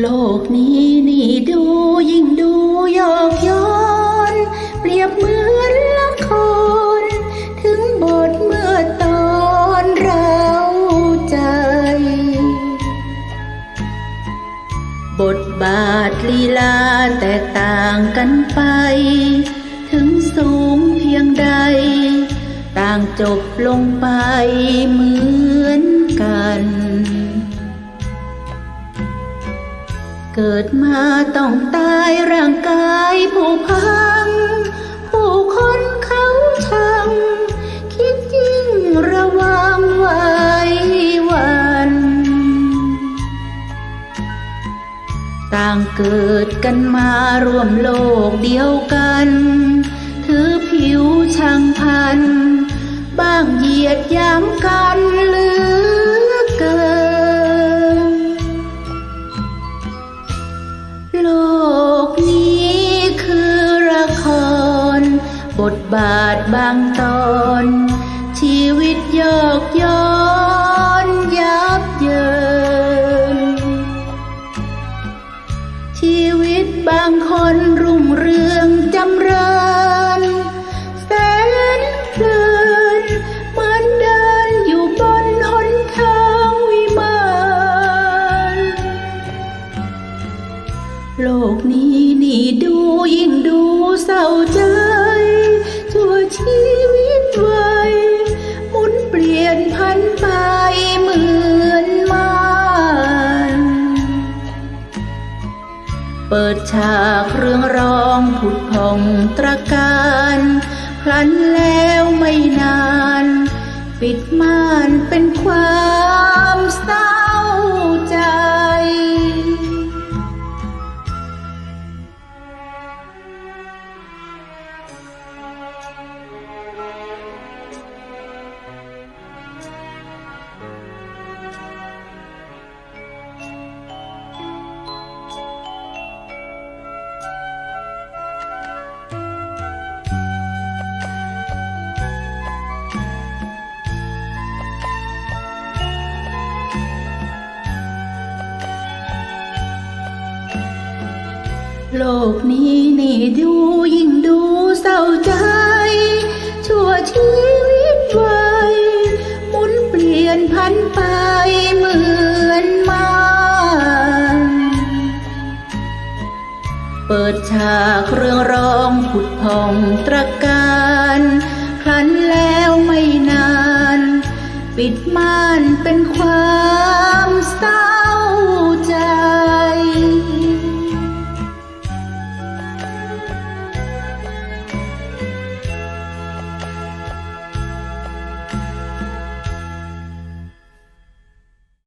โลกนี้นี่ดูยิ่งดูยอกย้อน เปรียบเหมือนละคร ถึงบทเมื่อตอนเราใจ บทบาทลีลาแตกต่างกันไป ถึงสูงเพียงใด ต่างจบลงไปเหมือนกัน เกิดมาต้องตายร่างกายผู้พัง ผู้คนเขาชัง คิดยิ่งระวังไว้วัน ต่างเกิดกันมาร่วมโลกเดียวกัน ถือผิวช่างพัน บ้างเหยียดยามกัน ทบาทบางตอน ชีวิตโยกย้อนยับเยิน ชีวิตบางคนรุ่ง ปิดฉากเรื่องร้องผุดพองตระการพลันแล้วไม่นาน ปิดม่านเป็นความ โลกนี้นี่ดูยิ่งดูเศร้าใจ ชั่วชีวิตไว้หมุนเปลี่ยนพันไปเหมือนมานเปิดฉากเรื่องร้องผุดพองตระการครั้นแล้วไม่นาน ปิดม่านเป็นควา